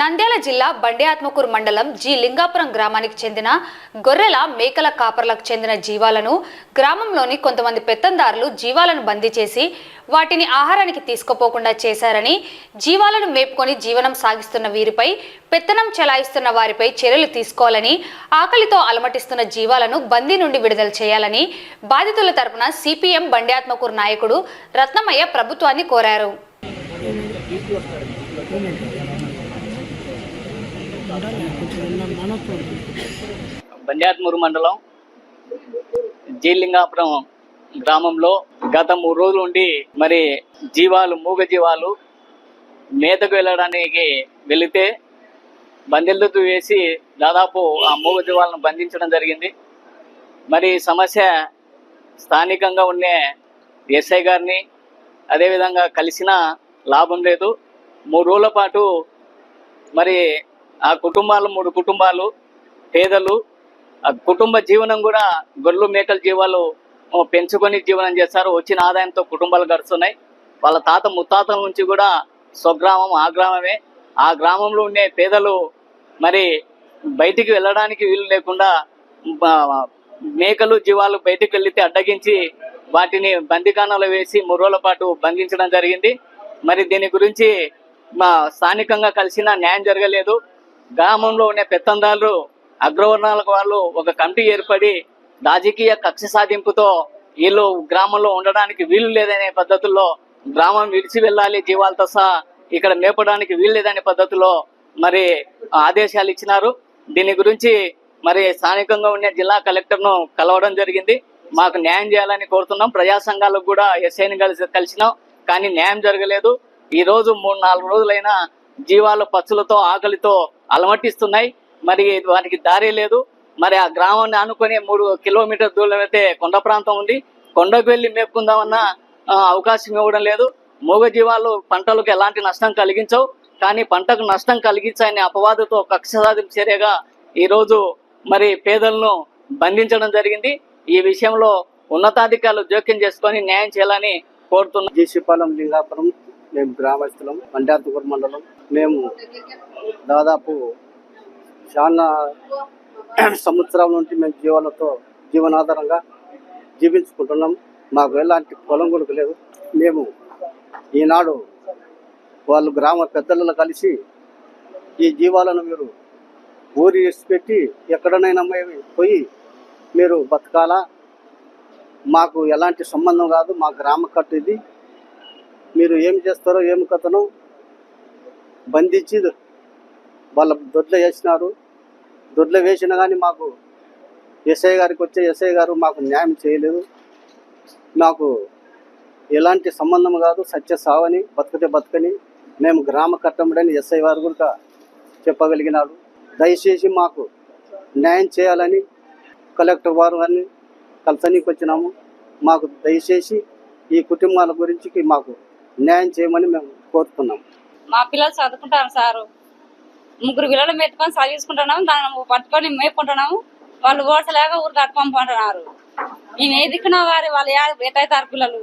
నంద్యాల జిల్లా బండి ఆత్మకూరు మండలం జి లింగాపురం గ్రామానికి చెందిన గొర్రెల మేకల కాపర్లకు చెందిన జీవాలను గ్రామంలోని కొంతమంది పెత్తందారులు జీవాలను బందీ చేసి వాటిని ఆహారానికి తీసుకుపోకుండా చేశారని జీవాలను మేపుకొని జీవనం సాగిస్తున్న వీరిపై పెత్తనం చెలాయిస్తున్న వారిపై చర్యలు తీసుకోవాలని ఆకలితో అలమటిస్తున్న జీవాలను బందీ నుండి విడుదల చేయాలని బాధితుల తరపున సిపిఎం బండ్యాత్మకూరు నాయకుడు రత్నమయ్య ప్రభుత్వాన్ని కోరారు. బండ్యాత్మూరు మండలం జీలింగాపురం గ్రామంలో గత మూడు రోజులు ఉండి మరి జీవాలు మూగ జీవాలు మేతకు వెళ్ళడానికి వెళితే బందెలతో వేసి దాదాపు ఆ మూగ జీవాలను బంధించడం జరిగింది. మరి సమస్య స్థానికంగా ఉండే ఎస్ఐ గారిని అదేవిధంగా కలిసిన లాభం లేదు. మూడు రోజుల పాటు మరి ఆ కుటుంబాలు మూడు కుటుంబాలు పేదలు ఆ కుటుంబ జీవనం కూడా గొర్రెలు మేకల జీవాలు పెంచుకొని జీవనం చేస్తారు. వచ్చిన ఆదాయంతో కుటుంబాలు గడుస్తున్నాయి. వాళ్ళ తాత ముత్తాతల నుంచి కూడా స్వగ్రామం ఆ గ్రామమే. ఆ గ్రామంలో ఉండే పేదలు మరి బయటికి వెళ్ళడానికి వీలు లేకుండా మేకలు జీవాలు బయటికి వెళ్తే అడ్డగించి వాటిని బందికాణాలు వేసి మూడు పాటు బంధించడం జరిగింది. మరి దీని గురించి మా స్థానికంగా కలిసిన న్యాయం జరగలేదు. గ్రామంలో ఉండే పెత్తందారులు అగ్రవర్ణాలకు వాళ్ళు ఒక కమిటీ ఏర్పడి రాజకీయ కక్ష సాధింపుతో వీళ్ళు గ్రామంలో ఉండడానికి వీలు లేదనే పద్ధతుల్లో గ్రామం విడిచి వెళ్ళాలి జీవాలతో సహా ఇక్కడ మేపడానికి వీలు లేదనే పద్ధతిలో మరి ఆదేశాలు ఇచ్చినారు. దీని గురించి మరి స్థానికంగా ఉండే జిల్లా కలెక్టర్ను కలవడం జరిగింది. మాకు న్యాయం చేయాలని కోరుతున్నాం. ప్రజా సంఘాలకు కూడా ఎస్ఐని కలిసి కలిసినాం. కానీ న్యాయం జరగలేదు. ఈ రోజు మూడు నాలుగు రోజులైనా జీవాలు పచ్చులతో ఆకలితో అలమటిస్తున్నాయి. మరి వాటికి దారి లేదు. మరి ఆ గ్రామాన్ని ఆనుకొని మూడు కిలోమీటర్ దూరం అయితే కొండ ప్రాంతం ఉంది. కొండకు వెళ్ళి మేపుకుందామన్న అవకాశం ఇవ్వడం లేదు. మూగ జీవాలు పంటలకు ఎలాంటి నష్టం కలిగించవు. కానీ పంటకు నష్టం కలిగించాయని అపవాదతో కక్ష సాధింపు చర్యగా ఈ రోజు మరి పేదలను బంధించడం జరిగింది. ఈ విషయంలో ఉన్నతాధికారులు జోక్యం చేసుకొని న్యాయం చేయాలని కోరుతున్నాం. జీసీపాలెం లింగాపురం మేము గ్రామస్తులం పంచాయతీపురం మండలం. మేము దాదాపు చాలా సంవత్సరాల నుండి మేము జీవనతో జీవనాధారంగా జీవించుకుంటున్నాం. మాకు ఎలాంటి పొలం కొడుకు లేదు. మేము ఈనాడు వాళ్ళు గ్రామ పెద్దలను కలిసి ఈ జీవాలను మీరు ఊరి పెట్టి ఎక్కడనైనా పోయి మీరు బతకాలా? మాకు ఎలాంటి సంబంధం కాదు. మా గ్రామ కట్టు ఇది. మీరు ఏం చేస్తారో ఏం కథను బంధించి వాళ్ళ దొడ్లు వేసినారు. దొడ్లు వేసినా కానీ మాకు ఎస్ఐ గారికి వచ్చే ఎస్ఐ గారు మాకు న్యాయం చేయలేదు. మాకు ఎలాంటి సంబంధం కాదు సత్య సావని బతుకతే బతకని మేము గ్రామ కట్టముడని ఎస్ఐ వారు కూడా చెప్పగలిగినాడు దయచేసి మాకు న్యాయం చేయాలని కలెక్టర్ వారు అని కలసనీకి వచ్చినాము మాకు దయచేసి ఈ కుటుంబాల గురించి మాకు న్యాయం చేయమని మేము కోరుతున్నాం. మా పిల్లలు చదువుకుంటారు సారు. ముగ్గురు పిల్లలు మెత్తుకొని చదివించుకుంటున్నాము దాన్ని పట్టుకొని మేపుకుంటున్నాము. వాళ్ళు ఓడసలేక ఊరు కట్టుకుంటున్నారు నేను మేము దిక్కున వారి వాళ్ళు ఎటైతారు పిల్లలు.